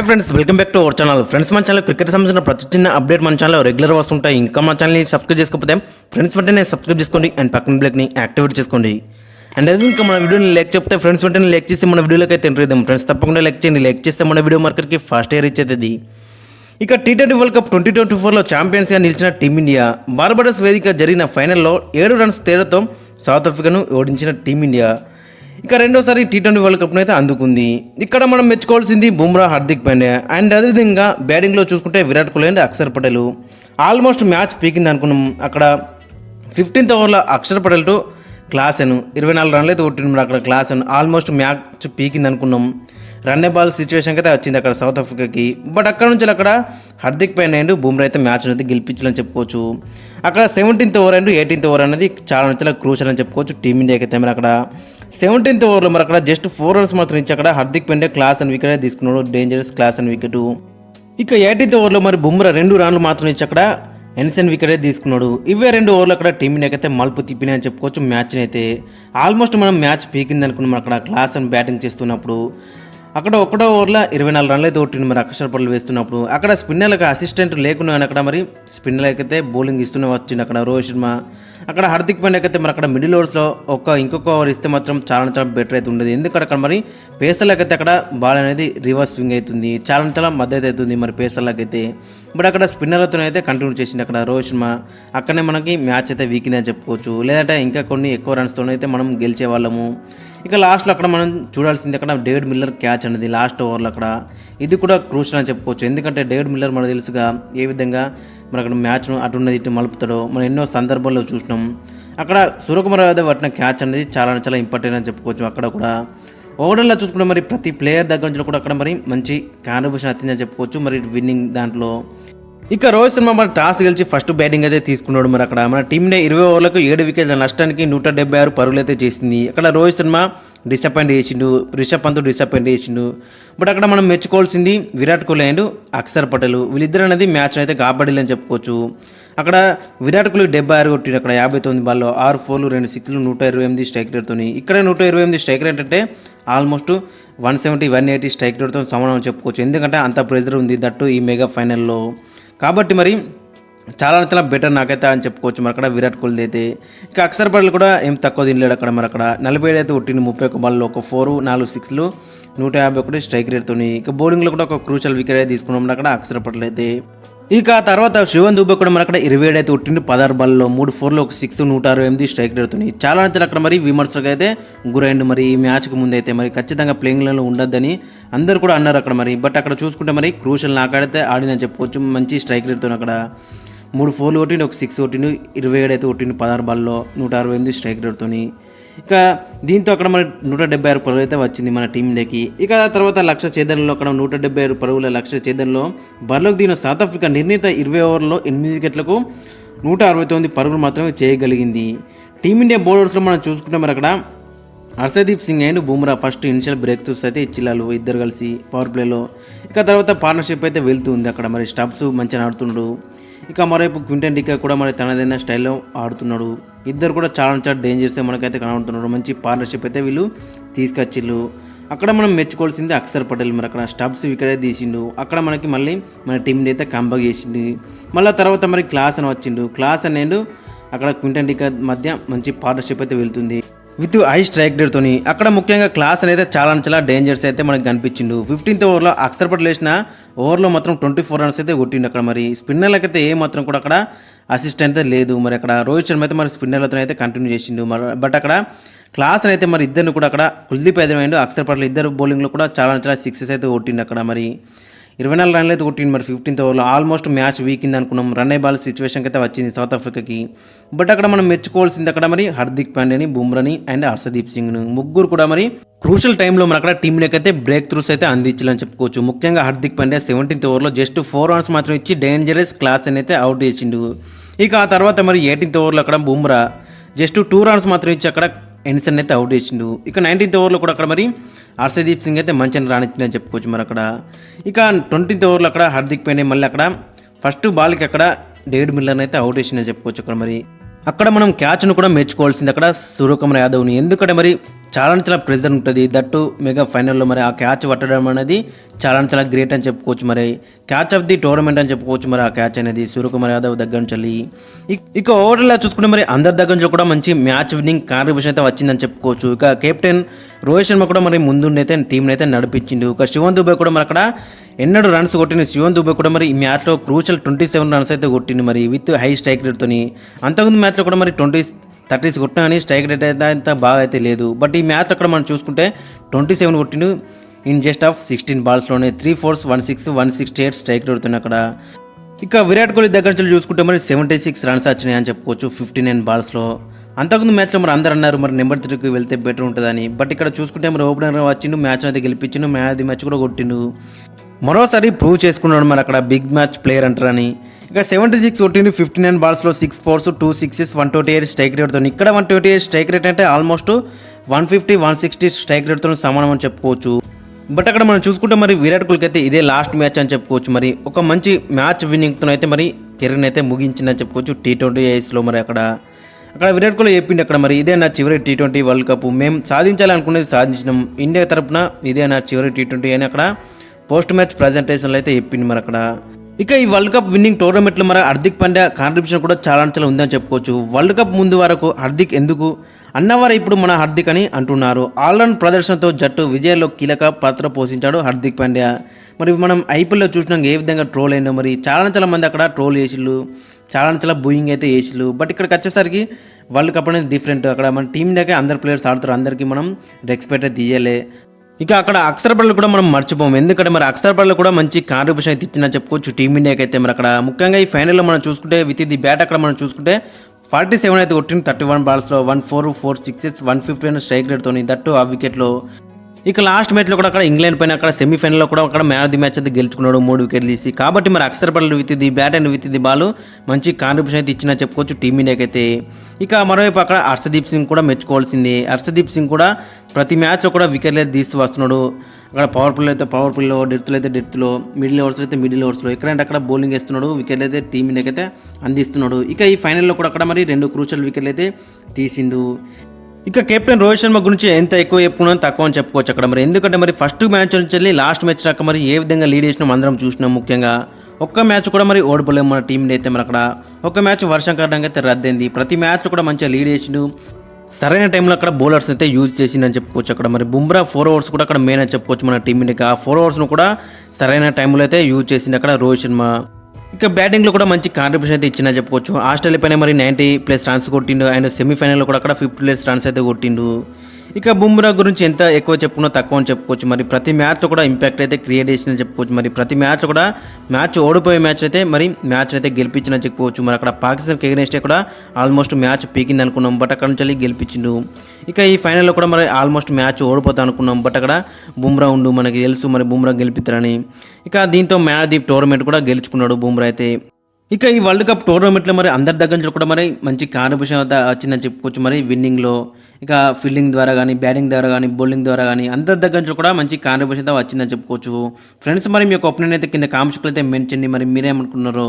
Hi friends welcome back to our channel friends మన channel cricket సంబంధించిన ప్రతి చిన్న అప్డేట్ మన ఛానల్ రెగ్యులర్ వస్తుంటాయి. ఇంకా మన ఛానల్ని సబ్స్క్రైబ్ చేసుకోకపోతే ఫ్రెండ్స్ వెంటనే సబ్స్క్రైబ్ చేసుకోండి అండ్ పక్కన బ్లాక్ని యాక్టివేట్ చేసుకోండి. అండ్ అది ఇంకా మన వీడియోని లైక్ చెప్తే ఫ్రెండ్స్ వెంటనే లైక్ చేసి మన వీడియోలోకి అయితే ఎంటర్ ఫ్రెండ్స్ తప్పకుండా లైక్ చేయండి. లైక్ చేస్తే మన వీడియో మార్కెట్కి ఫాస్ట్ ఇయర్ ఇచ్చేది ఇక T twenty world cup twenty twenty ఫోర్లో ఛాంపియన్స్గా నిలిచిన టీమిండియా బార్బడస్ వేదిక జరిగిన ఫైనల్లో ఏడు రన్స్ తేడాతో సౌత్ ఆఫ్రికాను ఓడించిన టీమిండియా ఇక రెండోసారి టీ ట్వంటీ వరల్డ్ కప్ను అయితే అందుకుంది. ఇక్కడ మనం మెచ్చుకోవాల్సింది బుమ్రా హార్దిక్ పాండ్యా. అండ్ అదేవిధంగా బ్యాటింగ్లో చూసుకుంటే Virat Kohli and Axar Patel. Almost match పీకింది అనుకున్నాం. అక్కడ ఫిఫ్టీన్త్ ఓవర్లో అక్షర్ పటేల్ టు క్లాసెన్. ఇరవై నాలుగు రన్లు అయితే కొట్టిండు అక్కడ క్లాసెన్. ఆల్మోస్ట్ మ్యాచ్ పీకింది అనుకున్నాం. రన్నేబాల్ బాల్ సిచ్యువేషన్కి అయితే వచ్చింది అక్కడ సౌత్ ఆఫ్రికాకి బట్ అక్కడ నుంచి అక్కడ హార్దిక్ పైన అండ్ బుమ్రా అయితే మ్యాచ్ అయితే గెలిపించాలని చెప్పుకోవచ్చు. అక్కడ seventeenth over and eighteenth over అనేది చాలా చాలా క్రూషల్ అని చెప్పుకోవచ్చు టీమిండియాకి అయితే మరి అక్కడ. సెవెంటీన్త్ ఓవర్లో మరి అక్కడ జస్ట్ ఫోర్ రన్స్ మాత్రం ఇచ్చి అక్కడ Hardik Pandya class and wicket తీసుకున్నాడు. డేంజరస్ క్లాస్ అండ్ వికెట్ ఇక ఎయిటీన్త్ ఓవర్లో మరి బుమ్రా రెండు రన్లు మాత్రం ఇచ్చి అక్కడ ఎన్సెన్ వికెటే తీసుకున్నాడు. ఇవే రెండు ఓవర్లు అక్కడ టీమిండియాకి అయితే మలుపు తిప్పినాయి అని చెప్పుకోవచ్చు మ్యాచ్ని అయితే. ఆల్మోస్ట్ మనం మ్యాచ్ పీకింది అనుకున్నాం అక్కడ క్లాస్ అని బ్యాటింగ్ చేస్తున్నప్పుడు. అక్కడ ఒకటో ఓవర్లో ఇరవై నాలుగు రన్లు అయితే కొట్టింది మరి అక్షర పరులు వేస్తున్నప్పుడు. అక్కడ స్పిన్నర్లకు అసిస్టెంట్ లేకున్నాను అక్కడ మరి స్పిన్నర్లకు అయితే బౌలింగ్ ఇస్తూనే వచ్చింది అక్కడ రోహిత్ శర్మ. అక్కడ హార్దిక్ పాండ్యాకి అయితే మరి అక్కడ మిడిల్ ఓవర్స్లో ఒక ఇంకొక ఓవర్ ఇస్తే మాత్రం చాలా చాలా బెటర్ అయితే ఉండేది. ఎందుకంటే అక్కడ మరి పేసర్లకైతే అక్కడ బాల్ అనేది రివర్స్ స్వింగ్ అవుతుంది. చాలా చాలా మద్దతు అవుతుంది మరి పేసర్లకైతే బట్ అక్కడ స్పిన్నర్లతో అయితే కంటిన్యూ చేసింది అక్కడ రోహిత్ శర్మ. అక్కడనే మనకి మ్యాచ్ అయితే వీకింది అని చెప్పుకోవచ్చు. లేదంటే ఇంకా కొన్ని ఎక్కువ రన్స్తో అయితే మనం గెలిచే వాళ్ళము. ఇక లాస్ట్లో అక్కడ మనం చూడాల్సింది అక్కడ డేవిడ్ మిల్లర్ క్యాచ్ అనేది లాస్ట్ ఓవర్లో అక్కడ. ఇది కూడా క్రూషల్ అని చెప్పుకోవచ్చు. ఎందుకంటే డేవిడ్ మిల్లర్ మనకు తెలుసుగా ఏ విధంగా మన అక్కడ మ్యాచ్ను అటున్నది ఇటు మలుపుతాడో మనం ఎన్నో సందర్భాల్లో చూసినాం. అక్కడ సూర్యకుమార్ యాదవ్ పట్టిన క్యాచ్ అనేది చాలా చాలా ఇంపార్టెంట్ అని చెప్పుకోవచ్చు అక్కడ కూడా. ఓవర్లో చూసుకుంటే మరి ప్రతి ప్లేయర్ దగ్గర నుంచి కూడా అక్కడ మరి మంచి కాంట్రిబ్యూషన్ వచ్చిందని చెప్పుకోవచ్చు. మరి విన్నింగ్ దాంట్లో ఇక రోహిత్ శర్మ మన టాస్ గెలిచి ఫస్ట్ బ్యాటింగ్ అయితే తీసుకున్నాడు మరి అక్కడ. మన టీంనే ఇరవై ఓవర్లకు ఏడు వికెట్ల నష్టానికి నూట డెబ్బై ఆరు పరుగులు అయితే చేసింది. అక్కడ రోహిత్ శర్మ డిసప్పాయింట్ చేసిండు రిషబ్ పంత్ డిసప్పాయింట్ చేసిండు. బట్ అక్కడ మనం మెచ్చుకోవాల్సింది విరాట్ కోహ్లీ అండ్ అక్షర్ పటేల్. వీళ్ళిద్దరు అనేది మ్యాచ్ అయితే కాపాడలేని చెప్పుకోవచ్చు. అక్కడ విరాట్ కోహ్లీ డెబ్బై ఆరు కొట్టిండు అక్కడ యాభై తొమ్మిది బాల్లో. ఆరు ఫోర్లు రెండు సిక్స్లు నూట ఇరవై ఎనిమిది స్ట్రైక్ రేట్తో ఇక్కడ నూట ఇరవై ఎనిమిది స్ట్రైక్ రేట్ అంటే almost one seventy one eighty strike రేట్తో సమానం చెప్పుకోవచ్చు. ఎందుకంటే అంత ప్రెజర్ ఉంది దట్టు ఈ మెగా ఫైనల్లో కాబట్టి మరి చాలా చాలా బెటర్ నాకైతే అని చెప్పుకోవచ్చు. మరి అక్కడ విరాట్ కోహ్లీ అయితే. ఇక అక్షర్ పటేల్ కూడా ఏం తక్కువ తినలేడు అక్కడ మరి అక్కడ నలభై ఏడు అయితే కొట్టింది ముప్పై ఒక బాల్లో ఒక ఫోర్ నాలుగు సిక్స్లు నూట యాభై ఒకటి స్ట్రైక్ రేట్తో ఇక బౌలింగ్లో కూడా ఒక క్రూషల్ వికెట్ అయితే తీసుకున్నాం అక్కడ అక్షర్ పటేల్ అయితే. ఇక ఆ తర్వాత శివన్ దుబే కూడా మన అక్కడ ఇరవై ఏడు అయితే ఉట్టిండు పదహారు బాల్లో మూడు ఫోర్లో ఒక సిక్స్ నూట అరవై ఎనిమిది స్ట్రైక్ రేట్తో చాలా నచ్చిన అక్కడ మరి విమర్శలకు అయితే గురైండు. మరి ఈ మ్యాచ్కి ముందు అయితే మరి ఖచ్చితంగా ప్లేయింగ్లలో ఉండొద్దని అందరు కూడా అన్నారు అక్కడ మరి. బట్ అక్కడ చూసుకుంటే మరి క్రూషల్ నాకాడితే ఆడినని చెప్పుకోవచ్చు మంచి స్ట్రైక్ రేట్తో అక్కడ మూడు ఫోర్లు కొట్టిండు ఒక సిక్స్ కొట్టిండు ఇరవై ఏడు అయితే కొట్టిండు పదహారు బాల్లో నూట అరవై ఎనిమిది స్ట్రైక్ రేట్తోని ఇక దీంతో అక్కడ మన నూట డెబ్బై ఆరు పరుగులు అయితే వచ్చింది మన టీం ఇండియాకి ఇక తర్వాత లక్ష ఛేదనలో అక్కడ నూట డెబ్బై ఆరు పరుగుల లక్ష ఛేదనలో బరిలోకి దిగిన సౌత్ ఆఫ్రికా నిర్ణీత ఇరవై ఓవర్లలో ఎనిమిది వికెట్లకు నూట అరవై తొమ్మిది పరుగులు మాత్రమే చేయగలిగింది. టీమిండియా బౌలర్స్లో మనం చూసుకుంటే మరి అక్కడ Harshdeep Singh and Bumrah first initial breakthroughs అయితే ఇచ్చిల్లాలు ఇద్దరు కలిసి పవర్ ప్లేలో ఇక తర్వాత పార్ట్నర్షిప్ అయితే వెళ్తుంది అక్కడ మరి స్టబ్స్ మంచిగా ఆడుతున్నాడు ఇక మరోవైపు క్వింటన్ డికా కూడా మరి తనదైన స్టైల్లో ఆడుతున్నాడు. ఇద్దరు కూడా చాలా చాలా డేంజర్స్ మనకైతే కనబడుతున్నాడు మంచి పార్ట్నర్షిప్ అయితే వీళ్ళు తీసుకొచ్చిళ్ళు. అక్కడ మనం మెచ్చుకోవాల్సింది అక్షర్ పటేల్ మరి. అక్కడ స్టబ్స్ వికెట్ తీసిండు. అక్కడ మనకి మళ్ళీ మన టీంని అయితే కంబక్ చేసిండు. మళ్ళీ తర్వాత మరి క్లాస్ అని వచ్చిండు. క్లాస్ అనేండు అక్కడ క్వింటన్ డికా మధ్య మంచి పార్ట్నర్షిప్ అయితే వెళ్తుంది. విత్ ఐ స్ట్రైక్ రేట్తోని అక్కడ ముఖ్యంగా క్లాస్ అనేది చాలా చాలా డేంజర్స్ అయితే మనకు కనిపించిండు. ఫిఫ్టీన్త్ ఓవర్లో అక్షర్ పటేల్ వేసిన ఓవర్లో మాత్రం ట్వంటీ ఫోర్ రన్స్ అయితే కొట్టిండు అక్కడ మరి. స్పిన్నర్లకి అయితే ఏ మాత్రం కూడా అక్కడ అసిస్టెంట్ అయితే లేదు. మరి అక్కడ రోహిత్ శర్మ అయితే మరి స్పిన్నర్లతో అయితే కంటిన్యూ చేసిండు. మరి బట్ అక్కడ క్లాస్ అయితే మరి ఇద్దరిని కూడా అక్కడ కుల్దీప్ ఎదురైండు అక్షర్ పట్ల ఇద్దరు బౌలింగ్లో కూడా చాలా చాలా సిక్సెస్ అయితే కొట్టిండు అక్కడ మరి. ఇరవై నాలుగు రన్లు అయితే కొట్టింది మరి ఫిఫ్టీన్త్ ఓవర్లో ఆల్మోస్ట్ మ్యాచ్ వీకింది అనుకున్నాం. రన్ బాల్ సిచ్యువేషన్కి అయితే వచ్చింది సౌత్ ఆఫ్రికాకి బట్ అక్కడ మనం మెచ్చుకోవాల్సింది అక్కడ మరి హార్దిక్ పాండ్యాని బుమ్రాని అండ్ హర్షదీప్ సింగ్ను ముగ్గురు కూడా మరి క్రూషల్ టైంలో మన అక్కడ టీంలకైతే అయితే బ్రేక్ త్రూస్ అయితే అందించాలని చెప్పుకోవచ్చు. ముఖ్యంగా హార్దిక్ పాండ్యా సెవెంటీన్త్ ఓవర్లో జస్ట్ ఫోర్ రన్స్ మాత్రం ఇచ్చి డేంజరస్ క్లాస్ అని అయితే అవుట్ చేసిండు. ఇక ఆ తర్వాత మరి ఎయిటీన్త్ ఓవర్లో అక్కడ బుమ్రా జస్ట్ టూ రన్స్ మాత్రం ఇచ్చి అక్కడ ఎన్సన్ అయితే అవుట్ చేసిండు. ఇక నైన్టీన్త్ ఓవర్లో కూడా అక్కడ మరి హర్షదీప్ సింగ్ అయితే మంచిగా రాణించిందని చెప్పుకోవచ్చు మరి అక్కడ. ఇక ట్వంటీత్ ఓవర్లో అక్కడ హార్దిక్ పాండే మళ్ళీ అక్కడ ఫస్ట్ బాల్కి అక్కడ డేవిడ్ మిల్లర్ని అయితే అవుట్ వేసిందని చెప్పుకోవచ్చు అక్కడ మరి. అక్కడ మనం క్యాచ్ను కూడా మెచ్చుకోవాల్సింది అక్కడ సూర్యకుమార్ యాదవ్ని. ఎందుకంటే మరి చాలా చాలా ప్రెజర్ ఉంటుంది. దట్టు మెగా ఫైనల్లో మరి ఆ క్యాచ్ పట్టడం అనేది చాలా చాలా గ్రేట్ అని చెప్పుకోవచ్చు మరి. క్యాచ్ ఆఫ్ ది టోర్నమెంట్ అని చెప్పుకోవచ్చు మరి ఆ క్యాచ్ అనేది. సూర్యకుమార్ యాదవ్ దగ్గర నుంచి వెళ్ళి. ఇక- ఓవర్లా చూసుకుంటే మరి అందరి దగ్గర నుంచి కూడా మంచి మ్యాచ్ విన్నింగ్ కాంట్రిబ్యూషన్ అయితే వచ్చిందని చెప్పుకోవచ్చు. ఇక కెప్టెన్ రోహిత్ శర్మ కూడా మరి ముందుండైతే టీంని అయితే నడిపించిండు. ఇక శివన్ దుబే కూడా మరి అక్కడ ఎన్నడూ రన్స్ కొట్టిన శివన్ దుబే కూడా మరి ఈ మ్యాచ్లో క్రూషల్ ట్వంటీ సెవెన్ రన్స్ అయితే కొట్టింది మరి విత్ హై స్ట్రైక్ రేట్తో అంతకుముందు మ్యాచ్లో కూడా మరి ట్వంటీ థర్టీస్ కొట్టినా కానీ స్ట్రైక్ రేట్ అయితే అంత బాగా అయితే లేదు. బట్ ఈ మ్యాచ్ అక్కడ మనం చూసుకుంటే ట్వంటీ సెవెన్ కొట్టిండు in just of sixteen బాల్స్లోనే three fours one six one sixty eight strike rate అక్కడ. ఇక విరాట్ కోహ్లీ దగ్గర నుంచి చూసుకుంటే మరి సెవెంటీ సిక్స్ రన్స్ వచ్చినాయి అని చెప్పుకోవచ్చు ఫిఫ్టీ నైన్ బాల్స్లో. అంతకుముందు మ్యాచ్లో మరి అందరు అన్నారు మరి నెంబర్ త్రీకి వెళ్తే బెటర్ ఉంటుందని. బట్ ఇక్కడ చూసుకుంటే మరి ఓపెనర్ వచ్చిండు మ్యాచ్ అయితే గెలిపించిండు మ్యాచ్ అది మ్యాచ్ కూడా కొట్టిండు. మరోసారి ప్రూవ్ చేసుకున్నాడు మరి అక్కడ బిగ్ మ్యాచ్ ప్లేయర్ అంటారని. ఇక సెవెంటీ సిక్స్ కొట్టింది fifty nine బాల్స్లో six fours two sixes one twenty eight strike రేట్తో ఇక్కడ one twenty eight strike rate అంటే almost one fifty one sixty strike రేట్తో సమానం అని చెప్పుకోవచ్చు. బట్ అక్కడ మనం చూసుకుంటే మరి విరాట్ కోహ్లీకి అయితే ఇదే లాస్ట్ మ్యాచ్ అని చెప్పుకోవచ్చు. మరి ఒక మంచి మ్యాచ్ విన్నింగ్తో అయితే మరి కెరీర్ని అయితే ముగించిందని చెప్పుకోవచ్చు టీ ట్వంటీ ఐస్లో మరి అక్కడ. అక్కడ విరాట్ కోహ్లీ చెప్పింది అక్కడ మరి ఇదే నా చివరి టీ ట్వంటీ వరల్డ్ కప్ మేము సాధించాలనుకునేది సాధించినాం. ఇండియా తరపున ఇదే నా చివరి టీ ట్వంటీ అని అక్కడ పోస్ట్ మ్యాచ్ ప్రజెంటేషన్లో అయితే చెప్పింది మరి అక్కడ. ఇక ఈ వరల్డ్ కప్ విన్నింగ్ టోర్నమెంట్లో మరి హార్దిక్ పాండ్యా కాంట్రిబ్యూషన్ కూడా చాలా చాలా ఉందని చెప్పుకోవచ్చు. వరల్డ్ కప్ ముందు వరకు హార్దిక్ ఎందుకు? అన్నవారు ఇప్పుడు మన హార్దిక్ అని అంటున్నారు. ఆల్రౌండ్ ప్రదర్శనతో జట్టు విజయాల్లో కీలక పాత్ర పోషించాడు హార్దిక్ పాండ్యా. మరి మనం ఐపీఎల్లో చూసినాక ఏ విధంగా ట్రోల్ అయినా మరి చాలా చాలా మంది అక్కడ ట్రోల్ చేసిళ్ళు చాలా చాలా బూయింగ్ అయితే చేసిళ్ళు. బట్ ఇక్కడికి వచ్చేసరికి వరల్డ్ కప్ అనేది డిఫరెంట్. అక్కడ మన టీం అందరు ప్లేయర్స్ ఆడుతారు. అందరికీ మనం రెస్పెక్ట్ అయితే తీయలే. ఇక అక్కడ అక్షరపడలు కూడా మనం మర్చిపోము. ఎందుకంటే మరి అక్షరపడలు కూడా మంచి కాంట్రిబ్యూషన్ అయితే ఇచ్చిన చెప్పుకోవచ్చు టీమిండియాకి అయితే మరి అక్కడ. ముఖ్యంగా ఈ ఫైనల్లో మనం చూసుకుంటే విత్ ది బ్యాట్ అక్కడ మనం చూసుకుంటే ఫార్టీ సెవెన్ అయితే కొట్టింది thirty one బాల్స్లో one four four sixes one fifty strike రేట్తో that ఆ వికెట్లో ఇక లాస్ట్ మ్యాచ్లో కూడా అక్కడ ఇంగ్లాండ్ పైన అక్కడ సెమీఫైనల్లో కూడా అక్కడ మ్యాన్ ఆఫ్ ది మ్యాచ్ అయితే గెలుచుకున్నాడు మూడు వికెట్లు తీసి. కాబట్టి మరి Axar పడలు with the bat and with the ball మంచి కాంట్రిబ్యూషన్ అయితే ఇచ్చిన చెప్పుకోవచ్చు టీమిండియాకి అయితే. ఇక మరోవైపు అక్కడ హర్షదీప్ సింగ్ కూడా మెచ్చుకోవాల్సింది. హర్షదీప్ సింగ్ కూడా ప్రతి మ్యాచ్లో కూడా వికెట్లు అయితే తీస్తూ వస్తున్నాడు. అక్కడ పవర్ ప్లే అయితే పవర్ ప్లేలో డెత్లో అయితే డెత్లో మిడిల్ ఓవర్స్లో అయితే మిడిల్ ఓవర్స్లో ఎక్కడంటే అక్కడ బౌలింగ్ వేస్తున్నాడు వికెట్లు అయితే టీమ్ ఇండియాకి అయితే అందిస్తున్నాడు. ఇక ఈ ఫైనల్లో కూడా అక్కడ మరి రెండు క్రూషల్ వికెట్లు అయితే తీసిండు. ఇక కెప్టెన్ రోహిత్ శర్మ గురించి ఎంత ఎక్కువ చెప్పుకున్నా తక్కువ అని చెప్పుకోవచ్చు అక్కడ మరి. ఎందుకంటే మరి ఫస్ట్ మ్యాచ్ నుంచి వెళ్ళి లాస్ట్ మ్యాచ్ దాకా మరి ఏ విధంగా లీడ్ చేసినాం అందరం చూసినాం ముఖ్యంగా. ఒక్క మ్యాచ్ కూడా మరి ఓడిపోలేము మన టీం అయితే మరి అక్కడ. ఒక మ్యాచ్ వర్షం కారణంగా అయితే రద్దయింది. ప్రతి మ్యాచ్లో కూడా మంచిగా లీడ్ చేసిండు. సరైన టైంలో అక్కడ బౌలర్స్ అయితే యూజ్ చేసిందని చెప్పుకోవచ్చు అక్కడ. మరి బుమ్రా ఫోర్ ఓవర్స్ కూడా అక్కడ మెయిన్ అని చెప్పుకోవచ్చు మన టీం ఇండియాకి ఆ ఫోర్ అవర్స్ను కూడా సరైన టైంలో అయితే యూజ్ చేసింది అక్కడ రోహిత్ శర్మ. ఇక బ్యాటింగ్లో కూడా మంచి కాంట్రిబ్యూషన్ అయితే ఇచ్చిందని చెప్పుకోవచ్చు. ఆస్ట్రేలియా పైన మరి నైంటీ ప్లస్ రన్స్ కొట్టిండు. అండ్ సెమీఫైనల్లో కూడా అక్కడ ఫిఫ్టీ ప్లస్ రన్స్ అయితే కొట్టిండు. ఇక బుమ్రా గురించి ఎంత ఎక్కువ చెప్పుకున్నా తక్కువ అని చెప్పుకోవచ్చు. మరి ప్రతి మ్యాచ్లో కూడా ఇంపాక్ట్ అయితే క్రియేట్ చేసిన చెప్పుకోవచ్చు. మరి ప్రతి మ్యాచ్లో కూడా మ్యాచ్ ఓడిపోయే మ్యాచ్ అయితే మరి మ్యాచ్ అయితే గెలిపించిన చెప్పుకోవచ్చు. మరి అక్కడ పాకిస్తాన్కి ఎగనెస్టే కూడా ఆల్మోస్ట్ మ్యాచ్ పీకింది అనుకున్నాం. బట్ అక్కడ నుంచి వెళ్ళి గెలిపించిండు. ఇక ఈ ఫైనల్లో కూడా మరి ఆల్మోస్ట్ మ్యాచ్ ఓడిపోతా అనుకున్నాం. బట్ అక్కడ బుమ్రా ఉండు మనకి తెలుసు మరి బుమ్రా గెలిపిస్తారని. ఇక దీంతో మ్యాథ్ ది టోర్నమెంట్ కూడా గెలుచుకున్నాడు బుమ్రా అయితే. ఇక ఈ వరల్డ్ కప్ టోర్నమెంట్లో మరి అందరి దగ్గర నుంచి కూడా మరి మంచి కాంట్రిబ్యూషన్ వచ్చిందని చెప్పుకోవచ్చు. మరి విన్నింగ్లో ఇక ఫీల్డింగ్ ద్వారా కానీ బ్యాటింగ్ ద్వారా కానీ బౌలింగ్ ద్వారా కానీ అందరి దగ్గర నుంచి కూడా మంచి కాంట్రిబ్యూషన్ వచ్చిందని చెప్పుకోవచ్చు. ఫ్రెండ్స్ మరి మీ యొక్క ఒపీనియన్ అయితే కింద కామెంట్స్లో అయితే మెన్షన్ మరి మీరేమనుకున్నారో